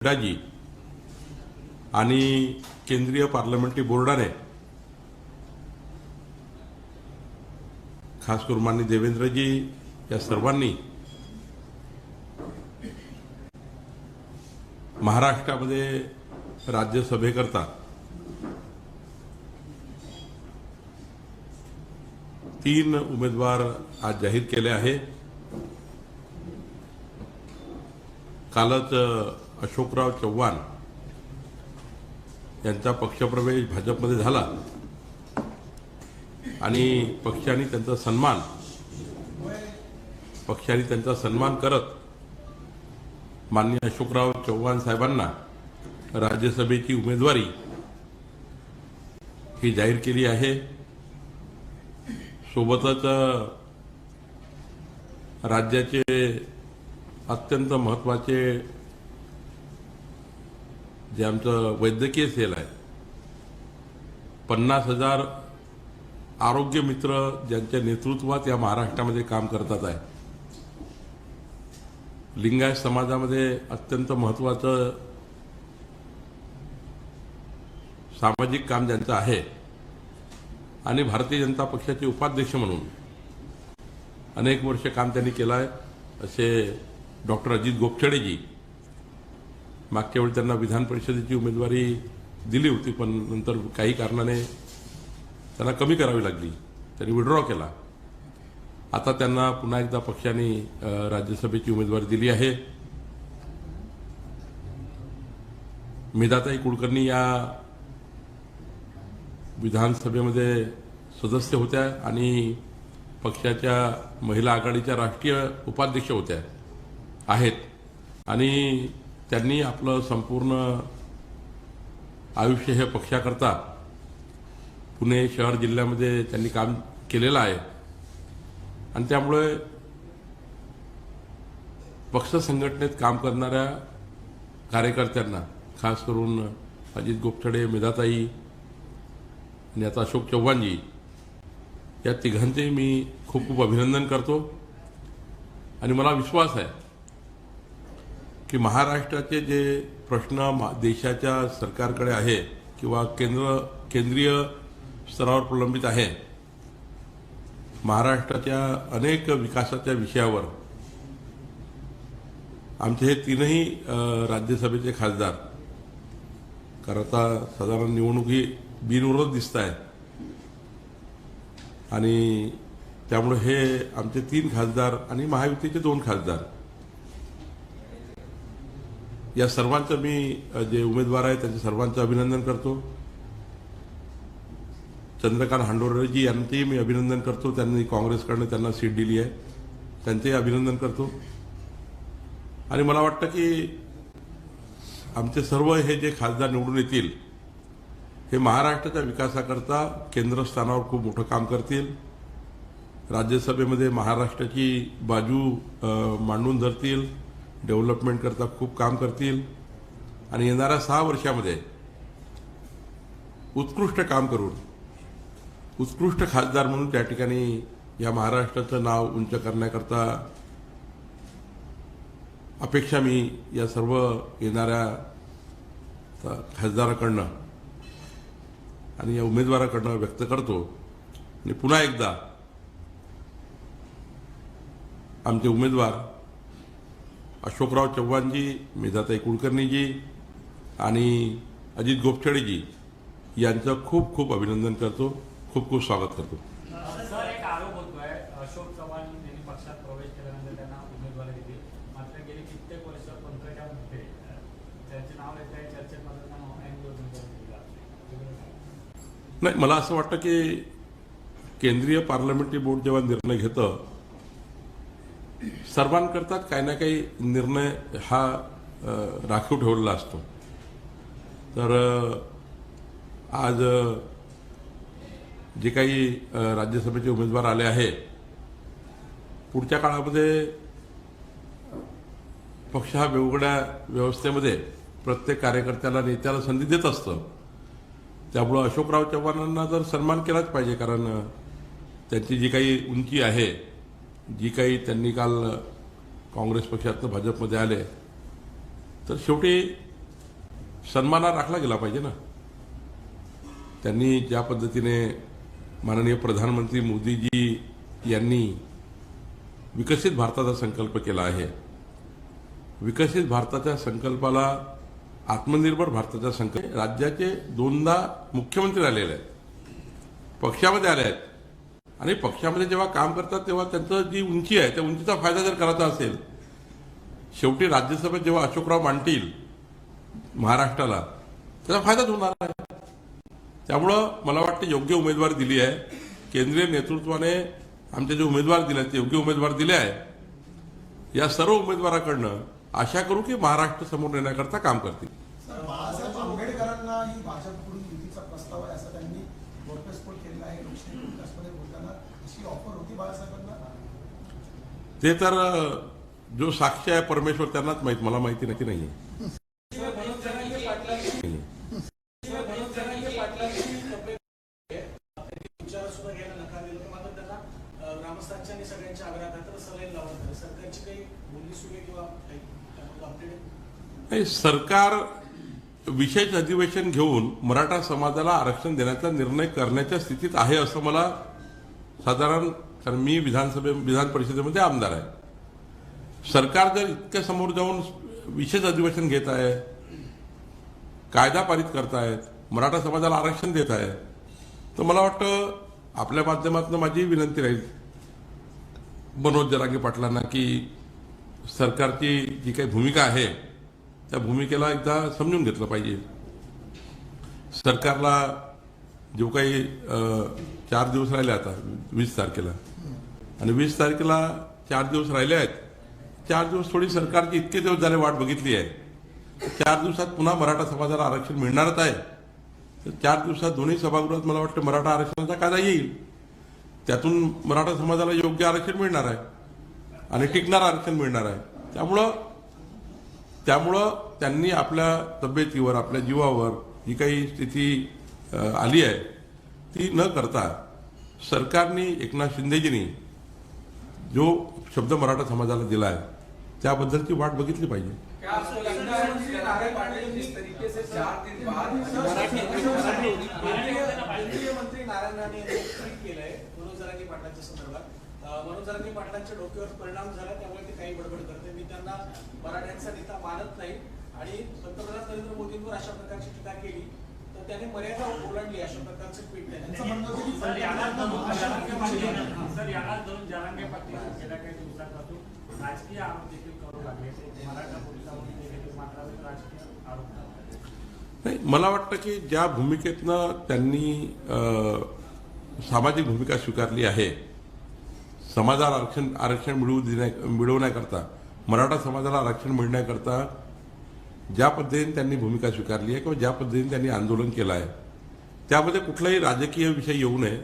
नड्डाजी आणि केंद्रीय पार्लमेंटरी बोर्डाने खास करून माननीय देवेंद्रजी या सर्वांनी महाराष्ट्रामध्ये राज्यसभेकरता तीन उमेदवार आज जाहीर केले आहे कालच अशोकराव चव्हाण यांचा पक्षप्रवेश भाजपमध्ये झाला. आणि पक्षाने त्यांचा सन्मान पक्षाने त्यांचा सन्मान करत माननीय अशोकराव चव्हाण साहेबांना राज्यसभेची उमेदवारी ही जाहीर केली आहे. सोबतच राज्याचे अत्यंत महत्त्वाचे जे आमचं वैद्यकीय सेल आहे. पन्नास हजार आरोग्य मित्र ज्यांच्या नेतृत्वात या महाराष्ट्रामध्ये काम करतात आहे. लिंगायत समाजामध्ये अत्यंत महत्वाचं सामाजिक काम ज्यांचं आहे आणि भारतीय जनता पक्षाचे उपाध्यक्ष म्हणून अनेक वर्ष काम त्यांनी केलं आहे. असे डॉक्टर अजित गोपछडेजी मागच्या वेळी त्यांना विधान परिषदेची उमेदवारी दिली होती पण नंतर काही कारणाने त्यांना कमी करावी लागली त्यांनी विड्रॉ केला. आता त्यांना पुन्हा एकदा पक्षाने राज्यसभेची उमेदवारी दिली आहे. मेधाताई कुलकर्णी या विधानसभेमध्ये सदस्य होत्या आणि पक्षाच्या महिला आघाडीच्या राष्ट्रीय उपाध्यक्ष होत्या आहेत. आणि त्यांनी आपलं संपूर्ण आयुष्य हे पक्षाकरता पुणे शहर जिल्ह्यामध्ये त्यांनी काम केलेलं आहे. आणि त्यामुळे पक्ष संघटनेत काम करणाऱ्या कार्यकर्त्यांना खास करून अजित गोपछडे मेधाताई आणि आता अशोक चव्हाणजी या तिघांचे मी खूप खूप अभिनंदन करतो. आणि मला विश्वास आहे की महाराष्ट्राचे जे प्रश्न मा- देशाच्या सरकारकडे आहे किंवा केंद्र केंद्रीय स्तरावर प्रलंबित आहे महाराष्ट्राच्या अनेक विकासाच्या विषयावर आमचे हे तीनही राज्यसभेचे खासदार कारण आता साधारण निवडणुकी बिनविरोध दिसत आहे. आणि त्यामुळे हे आमचे तीन खासदार आणि महायुतीचे दोन खासदार या सर्वांचं मी जे उमेदवार आहे त्यांचं सर्वांचं अभिनंदन करतो. चंद्रकांत हांडोरेजी यांचंही मी अभिनंदन करतो. त्यांनी काँग्रेसकडनं त्यांना सीट दिली आहे. त्यांचंही अभिनंदन करतो. आणि मला वाटतं की आमचे सर्व हे जे खासदार निवडून येतील हे महाराष्ट्राच्या विकासाकरता केंद्रस्थानावर खूप मोठं काम करतील. राज्यसभेमध्ये महाराष्ट्राची बाजू मांडून धरतील. डेव्हलपमेंट करता खूप काम करतील. आणि येणाऱ्या सहा वर्षामध्ये उत्कृष्ट काम करून उत्कृष्ट खासदार म्हणून त्या ठिकाणी या महाराष्ट्राचं नाव उंच करण्याकरता अपेक्षा मी या सर्व येणाऱ्या खासदाराकडनं आणि या उमेदवाराकडनं व्यक्त करतो. आणि पुन्हा एकदा आमचे उमेदवार अशोकराव चव्हाणजी मेधाताई कुलकर्णीजी आणि अजित गोपछडेजी यांचं खूप खूप अभिनंदन करतो खूप खूप स्वागत करतो. नाही मला असं वाटतं की केंद्रीय पार्लमेंटरी बोर्ड जेव्हा निर्णय घेतं सर्वांकरता काही ना काही निर्णय हा राखीव ठेवलेला असतो. तर आज जे काही राज्यसभेचे उमेदवार आले आहे पुढच्या काळामध्ये पक्ष हा वेगवेगळ्या व्यवस्थेमध्ये प्रत्येक कार्यकर्त्याला नेत्याला संधी देत असतं. त्यामुळं अशोकराव चव्हाणांना जर सन्मान केलाच पाहिजे कारण त्यांची जी काही उंची आहे जी काही त्यांनी काल काँग्रेस पक्षातनं भाजपमध्ये आले तर शेवटी सन्माना राखला गेला पाहिजे ना. त्यांनी ज्या पद्धतीने माननीय प्रधानमंत्री मोदीजी यांनी विकसित भारताचा संकल्प केला आहे विकसित भारताच्या संकल्पाला आत्मनिर्भर भारताचा संकल्प राज्याचे दोनदा मुख्यमंत्री आलेले आहेत पक्षामध्ये आले आहेत आणि पक्षामध्ये जेव्हा काम करतात तेव्हा त्यांचं जी उंची आहे त्या उंचीचा फायदा जर करायचा असेल शेवटी राज्यसभेत जेव्हा अशोकराव मांडतील महाराष्ट्राला त्याचा फायदाच होणार आहे त्यामुळं मला वाटतं योग्य उमेदवार दिली आहे. केंद्रीय नेतृत्वाने आमचे जे उमेदवार दिले आहेत ते योग्य उमेदवार दिले आहे या सर्व उमेदवाराकडनं आशा करू की महाराष्ट्र समोर नेण्याकरता काम करतील. आंबेडकरांना ही भाजपकडून युतीचा प्रस्ताव आहे असं त्यांनी केलेला आहे लोकशाही विकासमध्ये बोलताना अशी ऑफर होती बाळासाहेबांना ते तर जो साक्षी आहे परमेश्वर त्यांनाच माहीत. मला माहिती नाही नाही नाही सरकार विशेष अधिवेशन घेऊन मराठा समाजाला आरक्षण देण्याचा निर्णय करण्याच्या स्थितीत आहे असं मला साधारण कारण मी विधानसभे विधान परिषदेमध्ये आमदार आहे. सरकार जर इतक्या समोर जाऊन विशेष अधिवेशन घेत आहे कायदा पारित करतायत मराठा समाजाला आरक्षण देत आहे तर मला वाटतं आपल्या माध्यमातून माझी विनंती राहील मनोज जरांगे पाटलांना की सरकारची जी काही भूमिका आहे त्या भूमिकेला एकदा समजून घेतलं पाहिजे. सरकारला जो काही चार दिवस राहिले आता वीस तारखेला. आणि वीस तारखेला चार दिवस राहिले आहेत. चार दिवस थोडी सरकारची इतके दिवस झाले वाट बघितली आहे. चार दिवसात पुन्हा मराठा समाजाला आरक्षण मिळणारच आहे. तर चार दिवसात दोन्ही सभागृहात मला वाटतं मराठा आरक्षणाचा कायदा येईल. त्यातून मराठा समाजाला योग्य आरक्षण मिळणार आहे. आणि टिकणार आरक्षण मिळणार आहे. त्यामुळं त्यामुळं त्यांनी आपल्या तब्येतीवर आपल्या जीवावर जी काही स्थिती आली आहे. ती न करता सरकारने एकनाथ शिंदेजींनी जो शब्द मराठा समाजाला दिला आहे त्याबद्दलची वाट बघितली पाहिजे. क्या मंत्री नारायण राणे यांनी एक पाटलांच्या डोक्यावर परिणाम झाला त्यामुळे ते काही बडबड करते मी त्यांना मराठ्यांचा नेता मानत नाही आणि पंतप्रधान नरेंद्र मोदींवर अशा प्रकारची टीका केली. तर त्याने मर्यादा ओलांडली अशा प्रकारचं ट्विट त्यांचं त्याने म्हणणं होतं की सर यालाच धरून महाराष्ट्रात जरांगे पाटील सर यालाच धरून जरांगे पाटील गेल्या काही दिवसांपासून राजकीय आरोप देखील करू लागले ते मराठा पोलिसांवर ते देखील मात्र राजकीय आरोप करतात. नाही मला वाटतं की ज्या भूमिकेतनं त्यांनी सामाजिक भूमिका स्वीकारली आहे समाजाला आरक्षण आरक्षण मिळवू देण्या मिळवण्याकरता मराठा समाजाला आरक्षण मिळण्याकरता ज्या पद्धतीने त्यांनी भूमिका स्वीकारली आहे किंवा ज्या पद्धतीने त्यांनी आंदोलन केलं आहे त्यामध्ये कुठलाही राजकीय विषय येऊ नये.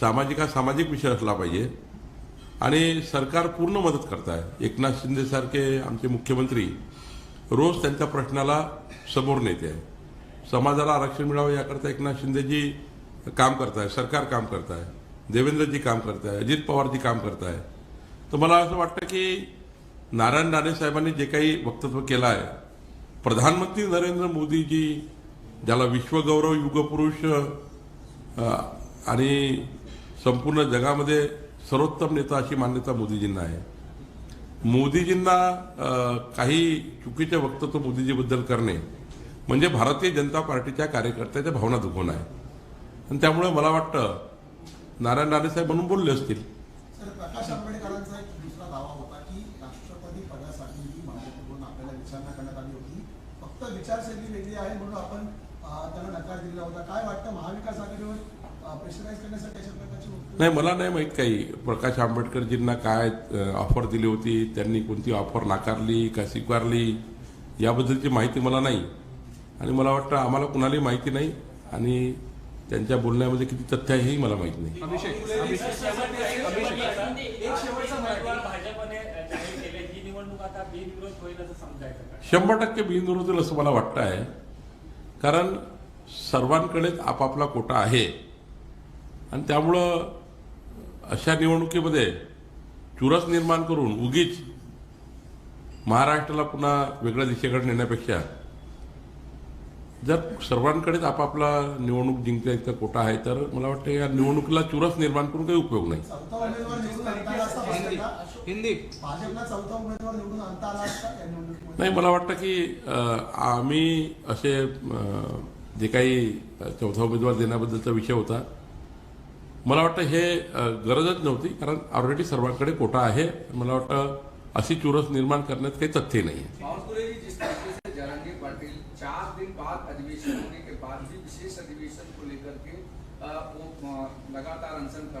सामाजिक हा सामाजिक विषय असला पाहिजे. आणि सरकार पूर्ण मदत करत आहे. एकनाथ शिंदेसारखे आमचे मुख्यमंत्री रोज त्यांच्या प्रश्नाला समोर नेते आहे समाजाला आरक्षण मिळावं याकरता एकनाथ शिंदेजी काम करत आहे सरकार काम करत आहे देवेंद्रजी काम करत आहे अजित पवारजी काम करत आहे. तर मला असं वाटतं की नारायण राणे साहेबांनी जे काही वक्तव्य केलं आहे प्रधानमंत्री नरेंद्र मोदीजी ज्याला विश्वगौरव युगपुरुष आणि संपूर्ण जगामध्ये सर्वोत्तम नेता अशी मान्यता मोदीजींना आहे. मोदीजींना काही चुकीचे वक्तव्य मोदीजीबद्दल करणे म्हणजे भारतीय जनता पार्टीच्या कार्यकर्त्याच्या भावना दुखवणं आहे. आणि त्यामुळे मला वाटतं नारायण राणे साहेब म्हणून बोलले असतील सर प्रकाश आंबेडकरांचा एक दुसरा दावा होता की राष्ट्रपती पदासाठी ही भाजपकडून आपल्याला विचारणा करण्यात आली होती फक्त विचारशैली वेगळी आहे म्हणून आपण त्यांना नकार दिलेला होता. काय वाटतं महाविकास आघाडीवर प्रेशराईज करण्यासाठी अशा प्रकारची नाही मला नाही माहीत काही. प्रकाश आंबेडकरजींना काय ऑफर दिली होती? त्यांनी कोणती ऑफर नाकारली का स्वीकारली? याबद्दलची माहिती मला नाही. आणि मला वाटतं आम्हाला कुणालाही माहिती नाही आणि त्यांच्या बोलण्यामध्ये किती तथ्य आहे हेही मला माहीत नाही अभिषेक एक शेवटचा उमेदवार भाजपने जाहीर केले ही निवडणूक आता बिनविरोध होईल असं समजायचं का शंभर टक्के बिनविरोध होईल असं मला वाटतं आहे. कारण सर्वांकडेच आपापला कोटा आहे. आणि त्यामुळं अशा निवडणुकीमध्ये चुरस निर्माण करून उगीच महाराष्ट्राला पुन्हा वेगळ्या दिशेकडे नेण्यापेक्षा जर सर्वांकडेच आपापला निवडणूक जिंकण्याचा कोटा आहे तर मला वाटतं या निवडणुकीला चुरस निर्माण करून काही उपयोग नाही. हिंदी. भाजपला चौथा उमेदवार निवडून आणता आला असता या निवडणुकीमध्ये? नाही मला वाटतं की आम्ही असे जे काही चौथा उमेदवार देण्याबद्दलचा विषय होता मला वाटतं हे गरजच नव्हती कारण ऑलरेडी सर्वांकडे कोटा आहे. मला वाटतं अशी चुरस निर्माण करण्यात काही तथ्य नाही आहे पवनपुरे जी जिस तरीके से जरांगी पाटिल चार दिन बाद अधिवेशन होने के बाद भी विशेष अधिवेशन को लेकर के अ, वो अ, लगातार अनशन कर